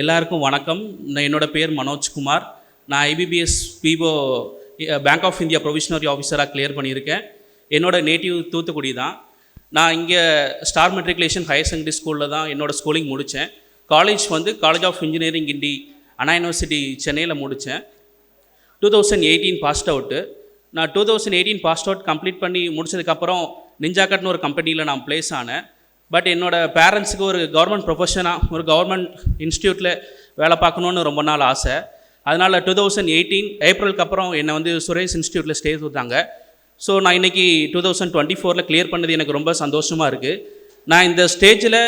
எல்லாருக்கும் வணக்கம். நான் என்னோட பேர் மனோஜ்குமார் நான் IBPS PO bank of India probationary ஆஃபீஸராக கிளியர் பண்ணியிருக்கேன். என்னோடய நேட்டிவ் தூத்துக்குடி தான். நான் இங்கே ஸ்டார் மெட்ரிகுலேஷன் ஹையர் செகண்டரி ஸ்கூலில் தான் என்னோடய ஸ்கூலிங் முடித்தேன் காலேஜ் வந்து College of Engineering Guindy Anna University சென்னையில் முடித்தேன் two thousand eighteen passed out நான் two thousand eighteen passed out complete பண்ணி முடிச்சதுக்கப்புறம் நிஞ்சாக்கட்னு ஒரு கம்பெனியில் நான் ப்ளேஸ் ஆனேன். பட் என்னோடய பேரண்ட்ஸுக்கு ஒரு கவர்மெண்ட் ப்ரொஃபஷனாக ஒரு கவர்மெண்ட் இன்ஸ்டியூட்டில் வேலை பார்க்கணுன்னு ரொம்ப நாள் ஆசை. அதனால் டூ தௌசண்ட் எயிட்டீன் ஏப்ரலுக்கு அப்புறம் என்னை வந்து சுரேஷ் இன்ஸ்டியூட்டில் ஸ்டே கொடுத்தாங்க ஸோ நான் இன்றைக்கி டூ தௌசண்ட் டுவெண்ட்டி ஃபோரில் கிளியர் பண்ணது எனக்கு ரொம்ப சந்தோஷமாக இருக்குது நான் இந்த ஸ்டேஜில்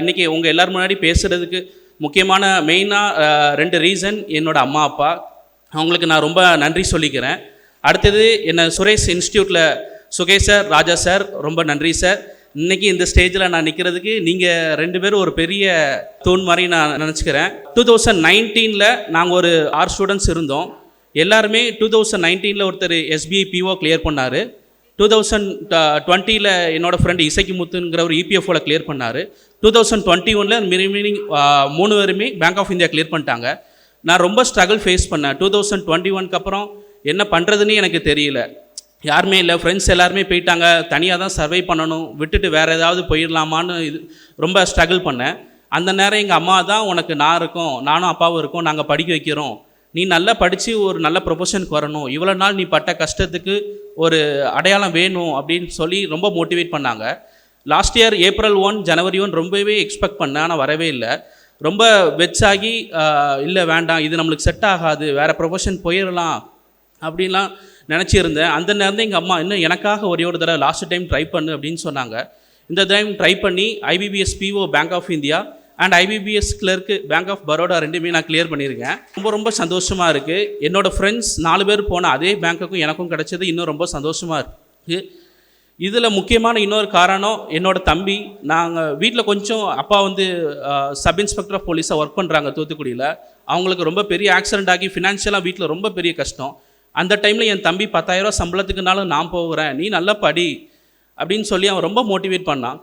இன்றைக்கி உங்கள் எல்லோரும் முன்னாடி பேசுகிறதுக்கு முக்கியமான மெயினாக ரெண்டு ரீசன் என்னோடய அம்மா அப்பா. அவங்களுக்கு நான் ரொம்ப நன்றி சொல்லிக்கிறேன். அடுத்தது என்னை சுரேஷ் இன்ஸ்டியூட்டில் சுகேஷ் சார் ராஜா சார் ரொம்ப நன்றி சார் இன்னைக்கு இந்த ஸ்டேஜில் நான் நிற்கிறதுக்கு நீங்கள் ரெண்டு பேரும் ஒரு பெரிய தூண் மாதிரி நான் நினச்சிக்கிறேன். டூ தௌசண்ட் நைன்டீனில் நாங்கள் ஒரு ஆறு ஸ்டூடெண்ட்ஸ் இருந்தோம். எல்லாருமே டூ தௌசண்ட் நைன்டீனில் ஒருத்தர் எஸ்பிஐ பிஓ கிளியர் பண்ணார். டூ தௌசண்ட் டுவெண்ட்டியில் என்னோடய ஃப்ரெண்டு இசைக்கு முத்துங்கிற ஒரு இபிஎஃப்ஓவில் கிளியர் பண்ணார். டூ தௌசண்ட் டுவெண்ட்டி ஒனில் மீனிங் மூணு பேருமே பேங்க் ஆஃப் இந்தியா கிளியர் பண்ணிட்டாங்க. நான் ரொம்ப ஸ்ட்ரகிள் ஃபேஸ் பண்ணேன். டூ தௌசண்ட் டுவெண்ட்டி ஒனுக்கு அப்புறம் என்ன பண்ணுறதுன்னு எனக்கு தெரியல. யாருமே இல்லை. ஃப்ரெண்ட்ஸ் எல்லாருமே போயிட்டாங்க. தனியாக தான் சர்வை பண்ணணும். விட்டுட்டு வேறு ஏதாவது போயிடலாமான்னு இது ரொம்ப ஸ்ட்ரகிள் பண்ணேன். அந்த நேரம் எங்கள் அம்மா தான் உனக்கு நான் இருக்கோம். நானும் அப்பாவும் இருக்கோம். நாங்கள் படிக்க வைக்கிறோம். நீ நல்லா படித்து ஒரு நல்ல ப்ரொஃபஷனுக்கு வரணும். இவ்வளோ நாள் நீ பட்ட கஷ்டத்துக்கு ஒரு அடையாளம் வேணும் அப்படின்னு சொல்லி ரொம்ப மோட்டிவேட் பண்ணாங்க. Last year April one January one ரொம்பவே எக்ஸ்பெக்ட் பண்ணேன். ஆனால் வரவே இல்லை. ரொம்ப வெச்சாகி இல்லை வேண்டாம். இது நம்மளுக்கு செட் ஆகாது. வேறு ப்ரொஃபஷன் போயிடலாம். அப்படின்லாம் நினச்சிருந்தேன். அந்த நேரம் தான் எங்கள் அம்மா இன்னும் எனக்காக ஒரே ஒரு தடவை லாஸ்ட் டைம் ட்ரை பண்ணு அப்படின்னு சொன்னாங்க. இந்த டைம் ட்ரை பண்ணி IBPS PO Bank of India and IBPS clerk Bank of Baroda ரெண்டுமே நான் கிளியர் பண்ணியிருக்கேன் ரொம்ப ரொம்ப சந்தோஷமாக இருக்குது என்னோட ஃப்ரெண்ட்ஸ் நாலு பேர் போன அதே பேங்க்குக்கும் எனக்கும் கிடச்சது. இன்னும் ரொம்ப சந்தோஷமாக இருக்குது இதில் முக்கியமான இன்னொரு காரணம் என்னோட தம்பி நாங்கள் வீட்டில் கொஞ்சம் அப்பா வந்து சப் இன்ஸ்பெக்டர் ஆஃப் போலீஸாக ஒர்க் பண்ணுறாங்க தூத்துக்குடியில். அவங்களுக்கு ரொம்ப பெரிய ஆக்சிடென்ட் ஆகி ஃபினான்ஷியலாக வீட்டில் ரொம்ப பெரிய கஷ்டம். அந்த டைமில் என் தம்பி பத்தாயிரரூவா சம்பளத்துக்குனாலும் நான் போகிறேன். நீ நல்லா படி. அப்படின்னு சொல்லி அவன் ரொம்ப மோட்டிவேட் பண்ணான்.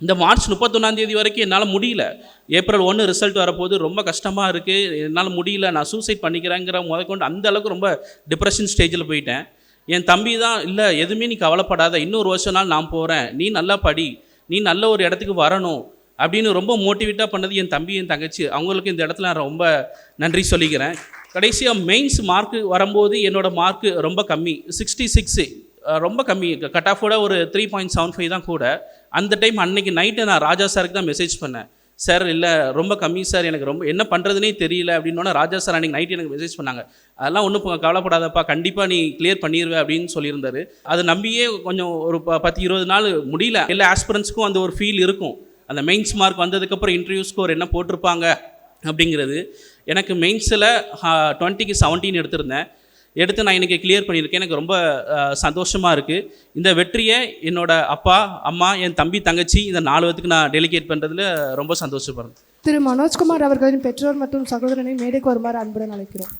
இந்த மார்ச் முப்பத்தொன்னாந்தேதி வரைக்கும் என்னால் முடியல. ஏப்ரல் ஒன்று ரிசல்ட் வரப்போது ரொம்ப கஷ்டமாக இருக்குது என்னால் முடியல. நான் சூசைட் பண்ணிக்கிறேங்கிற முதற்கொண்டு அந்த அளவுக்கு ரொம்ப டிப்ரெஷன் ஸ்டேஜில் போயிட்டேன். என் தம்பி தான் இல்லை எதுவுமே நீ கவலைப்படாத. இன்னொரு வருஷம் நாள் நான் போகிறேன் நீ நல்லா படி. நீ நல்ல ஒரு இடத்துக்கு வரணும். அப்படின்னு ரொம்ப மோட்டிவேட்டாக பண்ணது என் தம்பி என் தங்கச்சி. அவங்களுக்கு இந்த இடத்துல நான் ரொம்ப நன்றி சொல்லிக்கிறேன். கடைசியாக மெயின்ஸ் மார்க்கு வரும்போது என்னோடய மார்க்கு ரொம்ப கம்மி. சிக்ஸ்டி சிக்ஸு ரொம்ப கம்மி. கட் ஆஃபோட ஒரு த்ரீ பாயிண்ட் செவன் ஃபைவ் தான் கூட. அந்த டைம் அன்னைக்கு நைட்டு நான் ராஜா சாருக்கு தான் மெசேஜ் பண்ணேன். சார் இல்லை ரொம்ப கம்மி சார் எனக்கு ரொம்ப என்ன பண்ணுறதுனே தெரியல. அப்படின்னோட ராஜா சார் அன்றைக்கி நைட் எனக்கு மெசேஜ் பண்ணாங்க. அதெல்லாம் ஒன்றும் கவலைப்படாதப்பா. கண்டிப்பாக நீ கிளியர் பண்ணிடுவே அப்படின்னு சொல்லியிருந்தாரு. அதை நம்பியே கொஞ்சம் ஒரு ப பத்து இருபது நாள் முடியல. எல்லா ஆஸ்பிரன்ஸ்க்கும் அந்த ஒரு ஃபீல் இருக்கும். அந்த மெயின்ஸ் மார்க் வந்ததுக்கப்புறம் இன்டர்வியூ ஸ்கோர் என்ன போட்டிருப்பாங்க அப்படிங்கிறது. எனக்கு மெயின்ஸில் டுவெண்ட்டிக்கு செவன்டீன் எடுத்திருந்தேன். எடுத்து நான் இன்றைக்கி கிளியர் பண்ணியிருக்கேன். எனக்கு ரொம்ப சந்தோஷமாக இருக்குது இந்த வெற்றியை என்னோட அப்பா அம்மா என் தம்பி தங்கச்சி இந்த நாலு பேத்துக்கு நான் டெலிகேட் பண்ணுறதுல ரொம்ப சந்தோஷப்படுறேன். திரு மனோஜ்குமார் அவர்களின் பெற்றோர் மற்றும் சகோதரனை மேடைக்கு வருமாறு அன்புடன் அழைக்கிறோம்.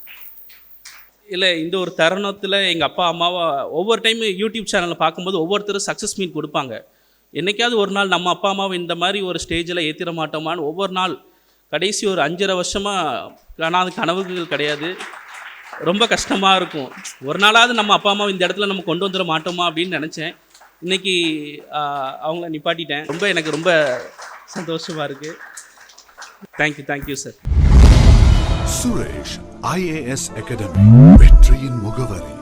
இல்லை இந்த ஒரு தருணத்தில் எங்கள் அப்பா அம்மாவை ஒவ்வொரு டைம் யூடியூப் சேனலில் பார்க்கும்போது ஒவ்வொருத்தரும் சக்ஸஸ் மீட் கொடுப்பாங்க. என்றைக்காவது ஒரு நாள் நம்ம அப்பா அம்மாவை இந்த மாதிரி ஒரு ஸ்டேஜில் ஏற்றிட மாட்டோமான்னு ஒவ்வொரு நாள் கடைசி ஒரு அஞ்சரை வருஷமாக காணாத கனவுகள் கிடையாது. ரொம்ப கஷ்டமாக இருக்கும். ஒரு நாளாவது நம்ம அப்பா அம்மா இந்த இடத்துல நம்ம கொண்டு வந்துட மாட்டோமா அப்படின்னு நினச்சேன். இன்றைக்கி அவங்கள நிப்பாட்டிட்டேன். ரொம்ப எனக்கு ரொம்ப சந்தோஷமாக இருக்குது thank you thank you sir Suresh IAS Academy வெற்றியின் முகவரி.